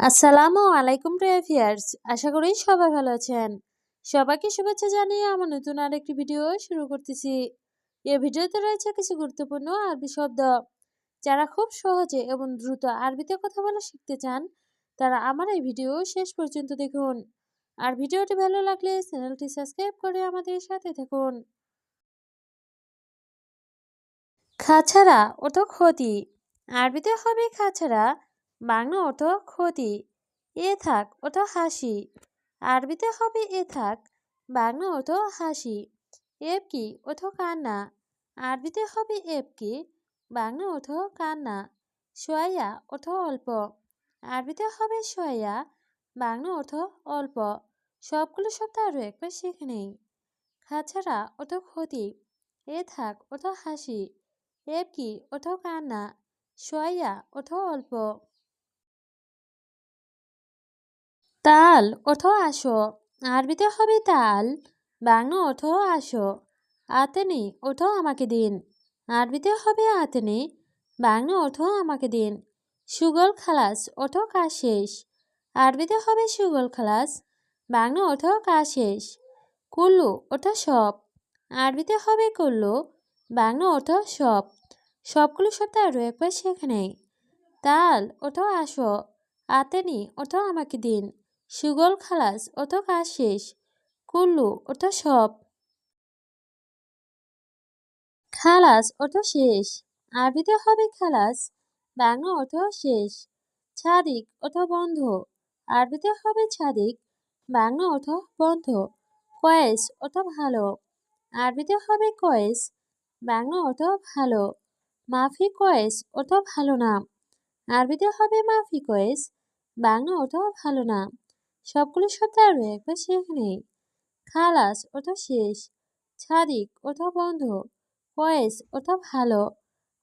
আসসালামু আলাইকুম প্রিয় ভিউয়ার্স, আশা করি সবাই ভালো আছেন। সবাইকে শুভেচ্ছা জানিয়ে আমার নতুন আরেকটি ভিডিও শুরু করতেছি। এই ভিডিওতে রয়েছে কিছু গুরুত্বপূর্ণ আরবি শব্দ। যারা খুব সহজে এবং দ্রুত আরবিতে কথা বলা শিখতে চান, তারা আমার এই ভিডিও শেষ পর্যন্ত দেখুন। আর ভিডিওটি ভালো লাগলে চ্যানেলটি সাবস্ক্রাইব করে আমাদের সাথে থাকুন। খাছাড়া অত ক্ষতি। আরবিতে হবে খাছাড়া বাংলা অর্থ ক্ষতি। এ থাক ওটা হাসি। আরবিতে হবে এ থাক, বাংলা অর্থ হাসি। এপ কি অথ কান্না? আরবিতে হবে এপ কি, বাংলা অর্থ কান্না। সোয়া অর্থ অল্প। আরবিতে হবে সোয়া, বাংলা অর্থ অল্প। সবগুলো শব্দ আরও একবার শিখে নেই। খাছাড়া অত ক্ষতি। এ থাক অত হাসি। এপ কি অথ কান্না? সোয়া অথ অল্প। তাল অর্থ আসো, আরবিতে হবে তাল, বাংলা অর্থ আসো, আতেনি অর্থ আমাকে দিন, আরবিতে হবে আতেনি, বাংলা অর্থ আমাকে দিন, সুগল খালাস অর্থ কাজ শেষ, আরবিতে হবে সুগল খালাস, বাংলা অর্থ কাজ শেষ, কুল্লু অর্থ সব, আরবিতে হবে কুল্লু, বাংলা অর্থ সব, সবগুলো শব্দ আরও একবার সেখানে তাল অর্থ আসো, আতেনি অর্থ আমাকে দিন সুগল খালাস অত কাজ শেষ, কুল্লু অত সব। খালাস অত শেষ, আরবিতে হবে খালাস, বাংলা অর্থ শেষ, ছাদিক অত বন্ধ, আরবিতে হবে ছাদিক, বাংলা অর্থ বন্ধ, কয়েস অত ভালো, আরবিতে হবে কয়েস, বাংলা অর্থ ভালো, মাফি কয়েস অত ভালো না, আরবিতে হবে মাফি কয়েস, বাংলা অর্থ ভালো না। সবগুলো শব্দ আরও একবার শিখে নেই। খালাস ওটা শেষ, ছাদিক ওটা বন্ধ, কয়েস ওটা ভালো,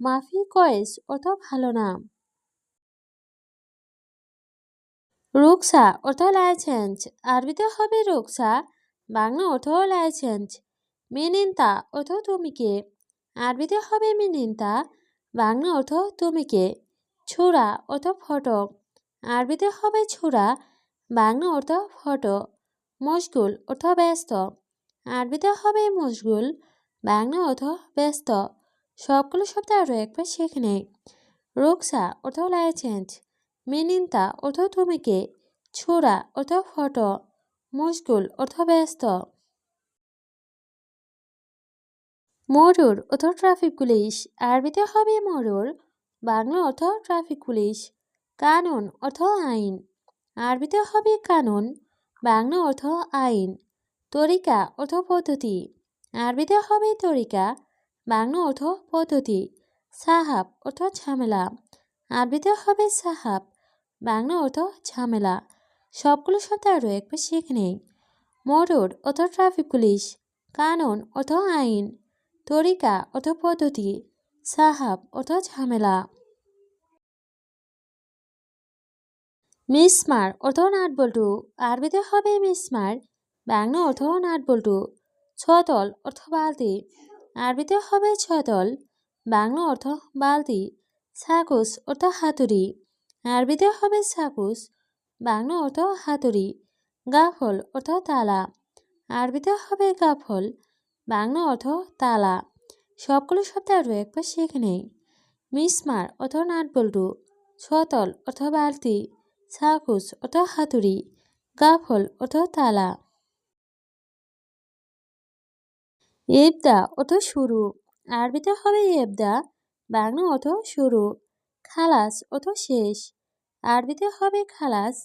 মাফি কয়েস ওটা ভালো না। রুকসা ওটা লাইসেন্স, আরবিতে হবে রুকসা, বাংলা ওঠাও লাইসেন্স, মিনিন্তা ওঠো তুমি কে আরবিতে হবে মিনিন্তা, বাংলা ওঠো তুমি কে ছুরা ওঠো ফটক, আরবিতে হবে ছুরা বাংলা অর্থ ফটো। মশগুল অর্থ ব্যস্ত। আরবিতে হবে মশগুল, বাংলা অর্থ ব্যস্ত। সবগুলো শব্দ আরও একবার শিখে নেই। রোকসা অর্থ লাইসেন্স, মিনিন্তা অর্থ তুমিকে ছোড়া অর্থ ফটো, মশগুল অর্থ ব্যস্ত। মরুর অর্থ ট্রাফিক পুলিশ, আরবিতে হবে মরুর, বাংলা অর্থ ট্রাফিক পুলিশ। কানুন অর্থ আইন। আরবিতে হবে কানুন, বাংলা অর্থ আইন, তরিকা অর্থ পদ্ধতি, আরবিতে হবে তরিকা, বাংলা অর্থ পদ্ধতি, সাহাব অর্থ ঝামেলা, আরবিতে হবে সাহাব, বাংলা অর্থ ঝামেলা। সবগুলো শব্দ আরও একবার শিখে নেই। মোটর অর্থ ট্রাফিক পুলিশ কানুন অর্থ আইন, তরিকা অর্থ পদ্ধতি, সাহাব অর্থ ঝামেলা। মিসমার অর্থ নাট বল্টু। আরবিতে হবে মিসমার বাংলা অর্থ নাট বল্টু। ছতল অর্থ বালতি। আরবিতে হবে ছতল বাংলা অর্থ বালতি। সাকুস, অর্থ হাতুড়ি। আরবিতে হবে সাকুস বাংলা অর্থ হাতুড়ি। গাফল, অর্থ তালা। আরবিতে হবে গাফল বাংলা অর্থ তালা। সবগুলো শব্দ আরও একবার শিখে নেই। মিসমার অর্থ নাট বল্টু। ছতল অর্থ বালতি। সাকুস অর্থ হাতুড়ি, গাফল অর্থ তালা। এবদা অর্থ শুরু, আরবিতে হবে এবদা বাংলা অর্থ শুরু, খালাস অর্থ শেষ, আরবিতে হবে খালাস,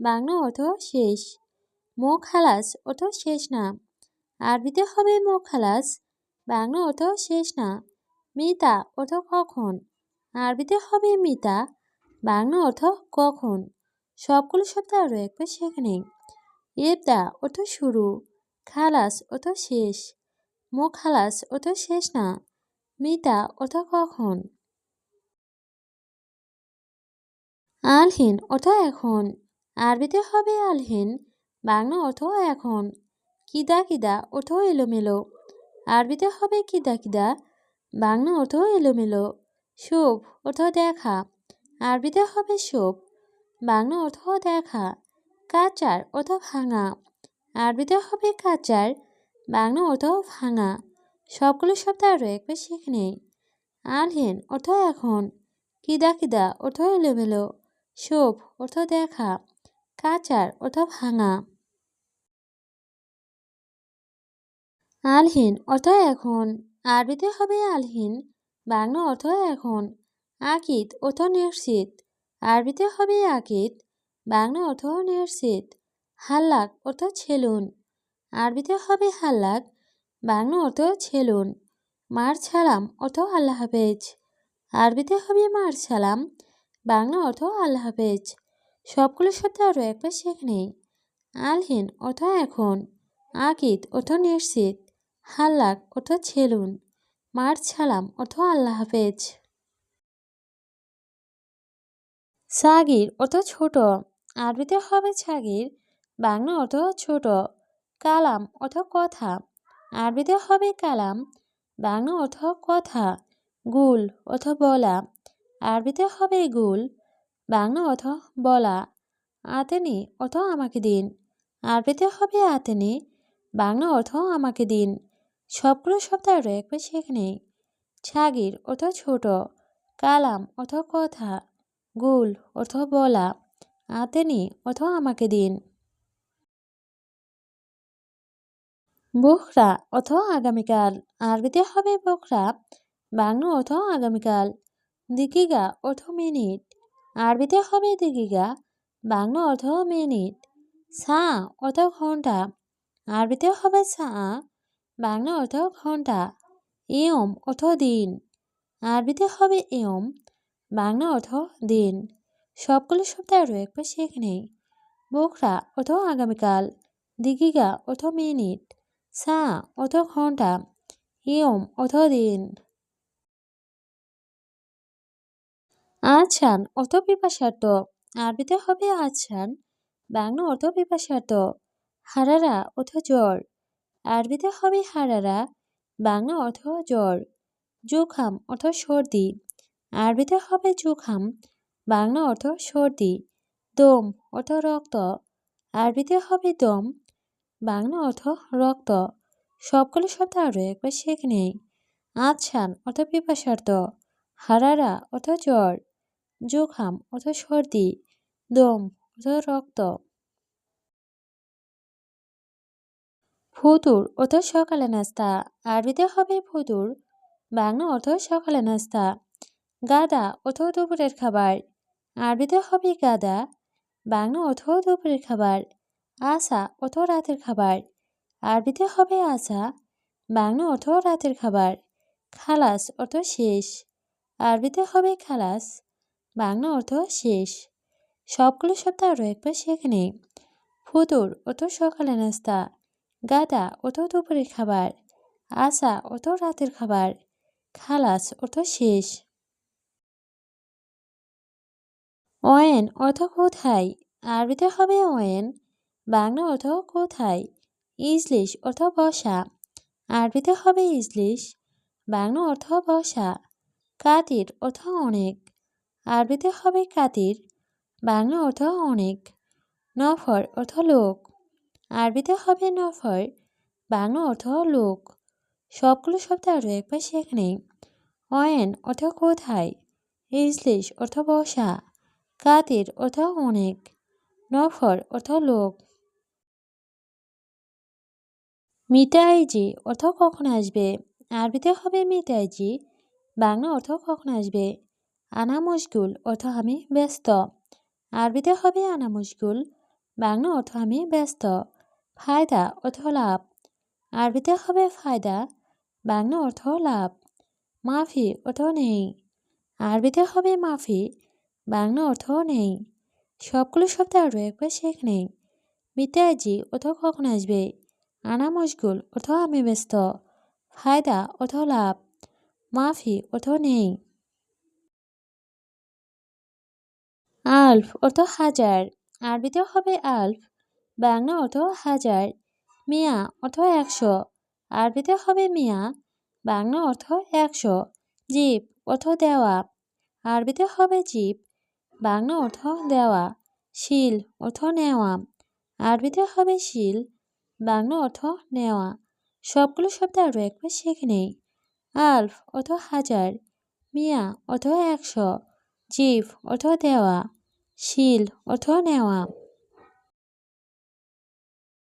বাংলা অর্থ শেষ, মো খালাস অর্থ শেষ না, আরবিতে হবে মো খালাস, বাংলা অর্থ শেষ না, মিতা অর্থ কখন, আরবিতে হবে মিতা, বাংলা অর্থ কখন। সবগুলো শব্দ আরও একবার সেখানে। এবদা অর্থ শুরু। খালাস অর্থ শেষ। মো খালাস অর্থ শেষ না। মিতা অর্থ কখন? আলহীন অর্থ এখন। আরবিতে হবে আলহীন। বাংলা অর্থ এখন। কিদা কিদা অর্থ এলোমেলো। আরবিতে হবে কিদা কিদা। বাংলা অর্থ এলোমেলো। শোভ অর্থ দেখা। আরবিতে হবে শোভ। বাংলা অর্থ দেখা। কাচার অর্থ ভাঙা। আরবিতে হবে কাচার বাংলা অর্থ ভাঙা সবগুলো শব্দ আরও একবার শিখে নেই আলহীন অর্থ এখন কিদা কিদা অর্থ এলোমেলো শোভ অর্থ দেখা। কাচার অর্থ ভাঙা। আলহীন অর্থ এখন, আরবিতে হবে আলহীন, বাংলা অর্থ এখন, আকিদ অর্থ নিশ্চিত। আরবিতে হবে আকিদ, বাংলা অর্থ নিশ্চিত হাল্লাক অর্থ ছেলুন। আরবিতে হবে হাল্লাক, বাংলা অর্থ ছেলুন মার ছালাম অর্থ আল্লাহ হাফেজ। আরবিতে হবে মার ছালাম বাংলা অর্থ আল্লাহ হাফেজ। সবগুলো শব্দ আরও একবার শেখে নেই আলহীন অর্থ এখন, আকিদ অর্থ নিশ্চিত হাল্লাক অর্থ ছেলুন মার ছালাম অর্থ আল্লাহ হাফেজ। সাগির অর্থ ছোট, আরবিতে হবে ছাগির, বাংলা অর্থ ছোট, কালাম অর্থ কথা, আরবিতে হবে কালাম, বাংলা অর্থ কথা, গুল অর্থ বলা, আরবিতে হবে গুল, বাংলা অর্থ বলা, আতেনি অর্থ আমাকে দিন, আরবিতে হবে আতেনি, বাংলা অর্থ আমাকে দিন, সবগুলো শব্দ শেখে নেই, ছাগির অর্থ ছোট, কালাম অর্থ কথা গুল অর্থ বলা আতেনি অর্থ আমাকে দিন। বোখরা অর্থ আগামীকাল, আরবিতে হবে বোখরা, বাংলা অর্থ আগামীকাল দিকিগা অর্থ মিনিট, আরবিতে হবে দিকিগা বাংলা অর্থ মিনিট, সা অর্থ ঘণ্টা, আরবিতে হবে সা, বাংলা অর্থ ঘণ্টা এয়ম অর্থ দিন, আরবিতে হবে এয়ম বাংলা অর্থ দিন। সবগুলো শব্দ আরও একবার শেখ নেই। বোখরা অর্থ আগামীকাল। দিঘিগা অর্থ মিনিট। সা অর্থ ঘণ্টা। ইয়ম অর্থ দিন। আছান অর্থ পিপাসার্থ। আরবিতে হবে আছান বাংলা অর্থ পিপাসার্থ। হারারা অর্থ জ্বর। আরবিতে হবে হারারা। বাংলা অর্থ জ্বর। জুখাম অর্থ সর্দি। আরবিতে হবে জুখাম, বাংলা অর্থ সর্দি, দম অর্থ রক্ত, আরবিতে হবে দম, বাংলা অর্থ রক্ত। সবগুলো শব্দ আরও একবার শেখ নেই। আচ্ছান অর্থ পিপাসার্থ, হারারা অর্থ জ্বর, জোখাম অর্থ সর্দি, দম অর্থ রক্ত। ফুতুর অর্থ সকালে নাস্তা, আরবিতে হবে ফুতুর, বাংলা অর্থ সকালে নাস্তা। গাদা অথ দুপুরের খাবার। আরবিতে হবে গাদা। বাংলা অথ দুপুরের খাবার। আসা অথ রাতের খাবার। আরবিতে হবে আসা বাংলা অর্থ রাতের খাবার। খালাস অর্থ শেষ। আরবিতে হবে খালাস। বাংলা অর্থ শেষ। সবগুলো শব্দ আরও একবার শেখে নেই। ফুতুর অত সকালে নাস্তা। গাদা অর্থ দুপুরের খাবার। আসা অত রাতের খাবার। খালাস অর্থ শেষ। অয়েন অর্থ কোথায়? আরবিতে হবে অয়েন। বাংলা অর্থ কোথায়? ইজলিশ অর্থ বসা আরবিতে হবে ইজলিশ। বাংলা অর্থ বসা কাতির অর্থ অনেক। আরবিতে হবে কাতির। বাংলা অর্থ অনেক। নফর অর্থ লোক। আরবিতে হবে নফর। বাংলা অর্থ লোক। সবগুলো শব্দ আরও একবার সেখানে অয়েন অর্থ কোথায়? ইজলিশ অর্থ বসা কাতির অর্থ অনেক, নফর অর্থ লোক। মিটাইজি অর্থ কখন আসবে? আরবিতে হবে মিটাইজি বাংলা অর্থ কখন আসবে? আনা মুশগুল অর্থ আমি ব্যস্ত, আরবিতে হবে আনা মুশগুল বাংলা অর্থ আমি ব্যস্ত। ফায়দা অর্থ লাভ, আরবিতে হবে ফায়দা, বাংলা অর্থ লাভ। মাফি অর্থ নেই, আরবিতে হবে মাফি বাংলা অর্থ নেই। সবগুলো শব্দ আরও একবার শেখ নেই। মিতাজি অর্থ কখন আসবে? আনা মশগুল, অর্থ আমি ব্যস্ত। ফায়দা, অর্থ লাভ। মাফি, অর্থ নেই। আলফ, অর্থ হাজার। আরবিতে হবে আলফ। বাংলা অর্থ হাজার। মিয়া, অর্থ একশো। আরবিতে হবে মিয়া। বাংলা অর্থ একশো। জীব, অর্থ দেওয়া। আরবিতে হবে জীব। বাংলা অর্থ দেওয়া, শিল অর্থ নেওয়া, আরবিতে হবে শিল, বাংলা অর্থ নেওয়া। সবগুলো শব্দ আরও একবার শিখে নেই। আলফ অর্থ হাজার, মিয়া অর্থ একশো, জিফ অর্থ দেওয়া, শিল অর্থ নেওয়া।